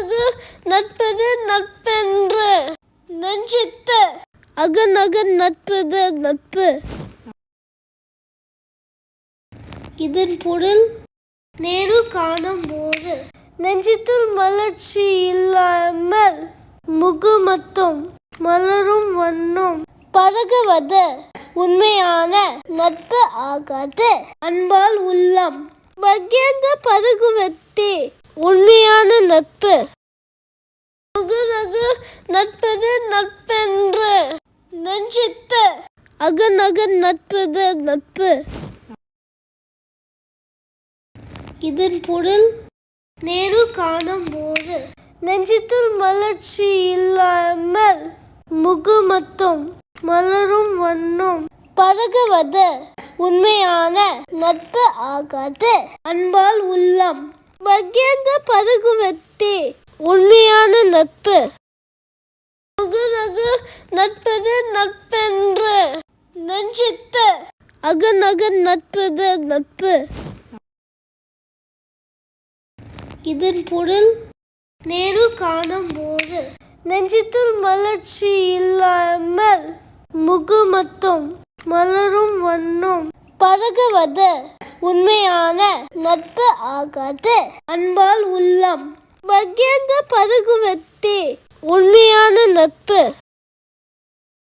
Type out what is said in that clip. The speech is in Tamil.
அகநகு நட்பது நட்பென்று. நெஞ்சித்து. அகநக நட்பது நட்பு. இதன் பொருள் நேரில் காணும் போது நெஞ்சத்தில் மலர்ச்சி இல்லாமல் முகமத்தும் மலரும் வண்ணம் பழகுவது உண்மையான நட்பு ஆகாது. அன்பால் உள்ளம் மகிழ்ந்த பருகுவத்தே. உண்மையான நட்பு. அகநகு நட்பது நட்பென்று. நெஞ்சித்து. அகநக நட்பது நட்பு. இதன் பொருள் நேரில் காணும் போது. நெஞ்சத்தில் மலர்ச்சி இல்லாமல் முகமத்தும் மலரும் வண்ணும் பழகுவது உண்மையான நட்பு ஆகாது. அன்பால் உள்ளம். மகிழ்ந்த பருகுவத்தே உண்மையான நட்பு. அகநகு நட்பது நட்பென்று. நெஞ்சித்து அகநக நட்பது நட்பு. இதன் பொருள் நேரில் காணும் போது நெஞ்சத்தில் மலர்ச்சி இல்லாமல் முகமத்தும் மலரும் வண்ணம் பழகுவது உண்மையான நட்பு ஆகாது. அன்பால் உள்ளம். மகிழ்ந்த பருகுவத்தே உண்மையான நட்பு.